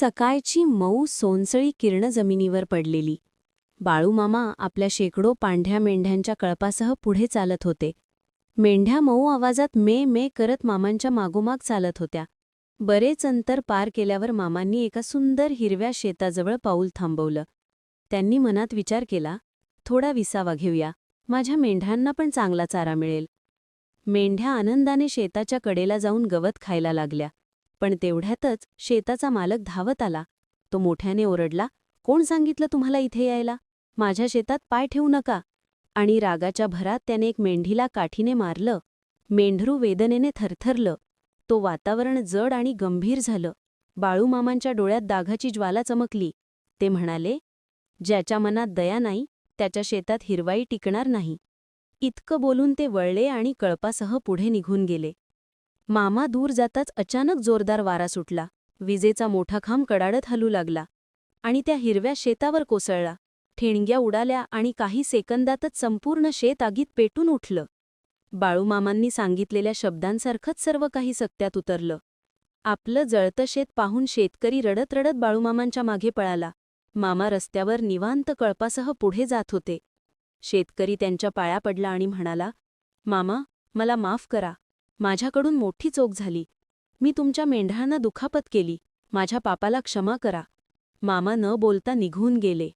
सकाळची मऊ सोनसळी किरण जमिनीवर पडलेली. बाळूमामा आपल्या शेकडो पांढऱ्या मेंढ्यांच्या कळपासह पुढे चालत होते. मेंढ्या मऊ आवाजात मे मे करत मामांच्या मागोमाग चालत होत्या. बरेच अंतर पार केल्यावर मामांनी एका सुंदर हिरव्या शेताजवळ पाऊल थांबवलं. त्यांनी मनात विचार केला थोडा विसावा घेऊया. माझ्या मेंढ्यांना पण चांगला चारा मिळेल. मेंढ्या आनंदाने शेताच्या कडेला जाऊन गवत खायला लागल्या. पण तेवढ्यातच शेताचा मालक धावत आला. तो मोठ्याने ओरडला कोण सांगितलं तुम्हाला इथे यायला? माझ्या शेतात पाय ठेवू नका. आणि रागाच्या भरात त्याने एक मेंढीला काठीने मारलं. मेंढरू वेदनेने थरथरलं. तो वातावरण जड आणि गंभीर झालं. बाळूमामांच्या डोळ्यात दाघाची ज्वाला चमकली. ते म्हणाले ज्याच्या मनात दया नाही त्याच्या शेतात हिरवाई टिकणार नाही. इतकं बोलून ते वळले आणि कळपासह पुढे निघून गेले. मामा दूर जाताच अचानक जोरदार वारा सुटला. विजेचा मोठा खांब कडाडत हलू लागला आणि त्या हिरव्या शेतावर कोसळला. ठेणग्या उडाल्या आणि काही सेकंदातच संपूर्ण शेत आगीत पेटून उठलं. बाळूमामांनी सांगितलेल्या शब्दांसारखंच सर्व काही सत्यात उतरलं. आपलं जळतं शेत पाहून शेतकरी रडत रडत बाळूमामांच्या मागे पळाला. मामा रस्त्यावर निवांत कळपासह पुढे जात होते. शेतकरी त्यांच्या पाया पडला आणि म्हणाला मामा मला माफ करा. माझ्याकडून मोठी चोक झाली. मी तुमच्या मेंढ्यांना दुखापत केली. माझ्या पापाला क्षमा करा. मामा न बोलता निघून गेले.